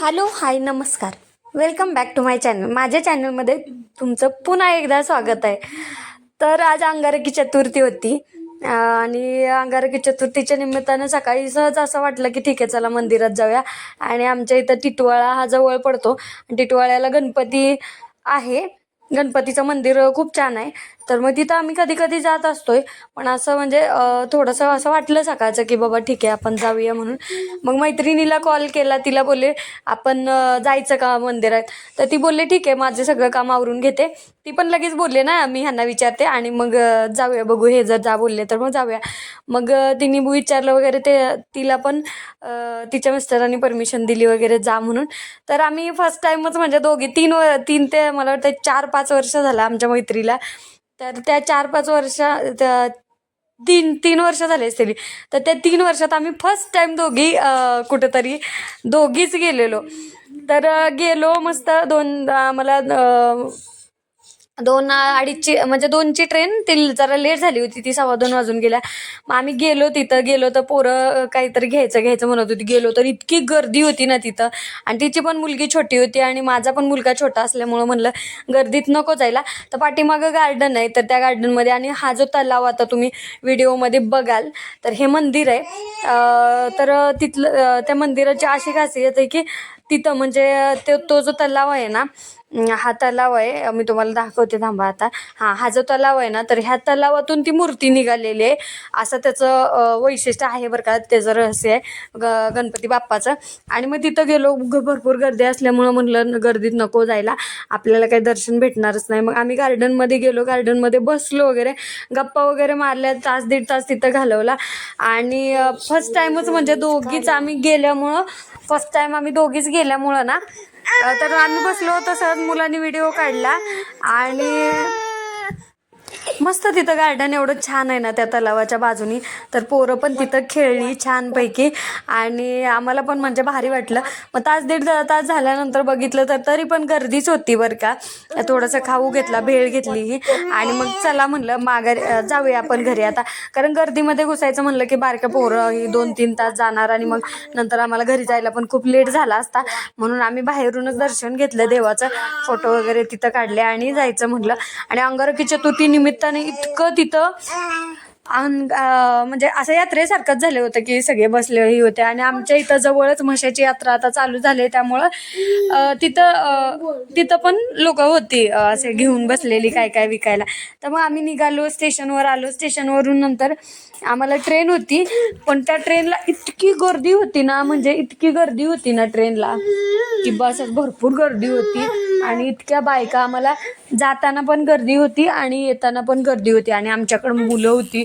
Hello hi नमस्कार. Welcome back to my channel माझ्या चॅनलमध्ये तुमचं पुन्हा एकदा स्वागत आहे. तर आज अंगारकी चतुर्थी होती. आणि अंगारकी चतुर्थीच्या निमित्तानं सकाळी सहज असं वाटलं की ठीक आहे चला मंदिरात जाऊया. आणि आमच्या इथं टिटवाळा हा जवळ पडतो. टिटवाळ्याला गणपती आहे. गणपतीचं मंदिर खूप छान आहे. तर मग तिथं आम्ही कधी कधी जात असतोय. पण असं म्हणजे थोडंसं असं वाटलं सकाळचं की बाबा ठीक आहे आपण जाऊया म्हणून. मग मैत्रिणीला कॉल केला. तिला बोलले आपण जायचं का मंदिरात? तर ती बोलले ठीक आहे माझे सगळं काम आवरून घेते. ती पण लगेच बोलले ना मी ह्यांना विचारते आणि मग जाऊया बघू. हे जर जा बोलले तर मग जाऊया. मग तिने विचारलं वगैरे ते तिला पण तिच्या मिस्टरांनी परमिशन दिली वगैरे जा म्हणून. तर आम्ही फर्स्ट टाईमच म्हणजे दोघी तीन व तीन ते मला वाटतं चार पाच वर्ष झालं आमच्या मैत्रीला. तर त्या चार पाच वर्ष त्या तीन तीन वर्ष झाले असतील. तर त्या तीन वर्षात आम्ही फर्स्ट टाइम दोघी कुठेतरी दोघीच गेलेलो. तर गेलो मस्त दोन मला दोन अडीचची म्हणजे दोनची ट्रेन ती जरा लेट झाली होती ती सव्वा दोन वाजून गेल्या. मग आम्ही गेलो तिथं गेलो तर पोरं काहीतरी घ्यायचं घ्यायचं म्हणत होती. गेलो तर इतकी गर्दी होती ना तिथं. आणि तिची पण मुलगी छोटी होती आणि माझा पण मुलगा छोटा असल्यामुळं म्हणलं गर्दीत नको जायला. तर पाठीमागं गार्डन आहे तर त्या गार्डनमध्ये आणि हा जो तलाव आता तुम्ही व्हिडिओमध्ये बघाल तर हे मंदिर आहे. तर तिथलं त्या मंदिराची अशी खासियत आहे की तिथं म्हणजे ते तो जो तलाव आहे ना हा तलाव आहे मी तुम्हाला दाखवते थांबा आता. हां हा जो तलाव आहे ना तर ह्या तलावातून ती मूर्ती निघालेली आहे. असं त्याचं वैशिष्ट्य आहे बरं का त्याचं रहस्य आहे ग गणपती बाप्पाचं. आणि मग तिथं गेलो ग भरपूर गर्दी असल्यामुळं म्हणलं गर्दीत नको जायला आपल्याला काही दर्शन भेटणारच नाही. मग आम्ही गार्डनमध्ये गेलो गार्डनमध्ये बसलो वगैरे गप्पा वगैरे मारल्या तास दीड तास तिथं घालवला. आणि फर्स्ट टाईमच म्हणजे दोघीच आम्ही गेल्यामुळं फर्स्ट टाईम आम्ही दोघीच गेल्यामुळं ना तर आम्ही बसलो होतो मुलांनी व्हिडिओ काढला आणि मस्त तिथं गार्डन एवढं छान आहे ना त्या तलावाच्या बाजूनी. तर पोरं पण तिथं खेळली छानपैकी. आणि आम्हाला पण म्हणजे भारी वाटलं. मग तास दीड तास झाल्यानंतर बघितलं तर तरी पण गर्दीच होती बरं का. थोडंसं खाऊ घेतला भेळ घेतली आणि मग चला म्हणलं माघारी जाऊया आपण घरी आता. कारण गर्दीमध्ये घुसायचं म्हणलं की बारक्या पोरं ही दोन तीन तास जाणार आणि मग नंतर आम्हाला घरी जायला पण खूप लेट झाला असता. म्हणून आम्ही बाहेरूनच दर्शन घेतलं देवाचं. फोटो वगैरे तिथं काढले आणि जायचं म्हणलं. आणि अंगारकी चतुर्थी निमित्ताने आणि इतकं तिथं म्हणजे असं यात्रेसारखंच झालं होतं की सगळे बसलेही होते. आणि आमच्या इथं जवळच म्हशाची यात्रा आता चालू झाली आहे त्यामुळं तिथं तिथं पण लोक होती असे घेऊन बसलेली काय काय विकायला. तर मग आम्ही निघालो स्टेशनवर आलो स्टेशनवरून नंतर आम्हाला ट्रेन होती. पण त्या ट्रेनला इतकी गर्दी होती ना म्हणजे इतकी गर्दी होती ना ट्रेनला की बसच भरपूर गर्दी होती. आणि इतक्या बायका आम्हाला जाताना पण गर्दी होती आणि येताना पण गर्दी होती. आणि आमच्याकडं मुलं होती.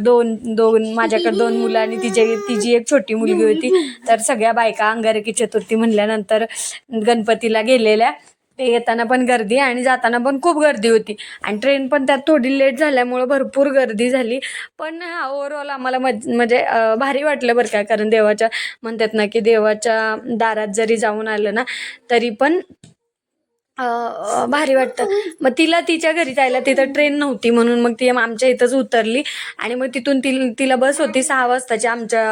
दोन दोन माझ्याकडे दोन मुलं आणि तिची तिची एक छोटी मुलगी होती. तर सगळ्या बायका अंगारकी चतुर्थी म्हणल्यानंतर गणपतीला गेलेल्या. ते येताना पण गर्दी आणि जाताना पण खूप गर्दी होती. आणि ट्रेन पण त्यात थोडी लेट झाल्यामुळं भरपूर गर्दी झाली. पण हा ओव्हरऑल आम्हाला मज म्हणजे भारी वाटलं बरं का. कारण देवाच्या म्हणतात ना की देवाच्या दारात जरी जाऊन आलं ना तरी पण भारी वाटतं. मग तिला तिच्या घरी जायला तिथं ट्रेन नव्हती म्हणून मग ती आमच्या इथंच उतरली. आणि मग तिथून ति तिला बस होती सहा वाजताची आमच्या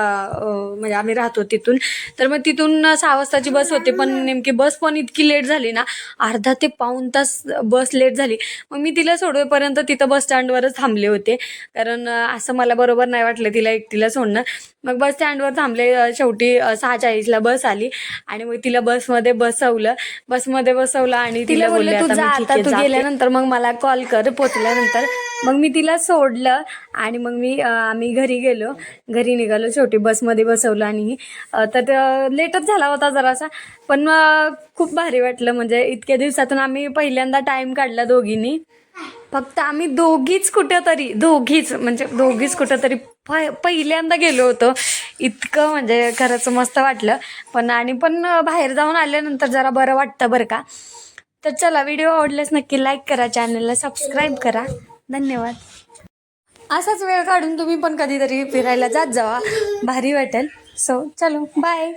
म्हणजे आम्ही राहतो तिथून. तर मग तिथून सहा वाजताची बस होती पण नेमकी बस पण इतकी लेट झाली ना अर्धा ते पाऊण तास बस लेट झाली. मग मी तिला सोडवेपर्यंत तिथं बस स्टँडवरच थांबले होते. कारण असं मला बरोबर नाही वाटलं तिला एकटीला सोडणं. मग बस स्टँडवर थांबले शेवटी सहा चाळीसला बस आली. आणि मग तिला बसमध्ये बसवलं. बसमध्ये बसवलं आणि तिला बोलले तू आता जा आता तू जाते." गेल्यानंतर मग मला कॉल कर पोचल्यानंतर. मग मी तिला सोडलं आणि मग मी आम्ही घरी गेलो. घरी निघालो शेवटी बसमध्ये बसवलं आणि तर लेटच झाला होता जरासा. पण खूप भारी वाटलं. म्हणजे इतक्या दिवसातून आम्ही पहिल्यांदा टाइम काढला दोघींनी. फक्त आम्ही दोघीच कुठेतरी दोघीच म्हणजे दोघीच कुठेतरी प पहिल्यांदा गेलो होतो. इतकं म्हणजे खरंच मस्त वाटलं. पण आणि पण बाहेर जाऊन आल्यानंतर जरा बरं वाटतं बरं का. तर चला व्हिडिओ आवडल्यास नक्की लाईक करा चॅनलला सबस्क्राईब करा. धन्यवाद. असाच वेळ काढून तुम्ही पण कधीतरी फिरायला जात जावा. भारी वाटेल. सो चलो बाय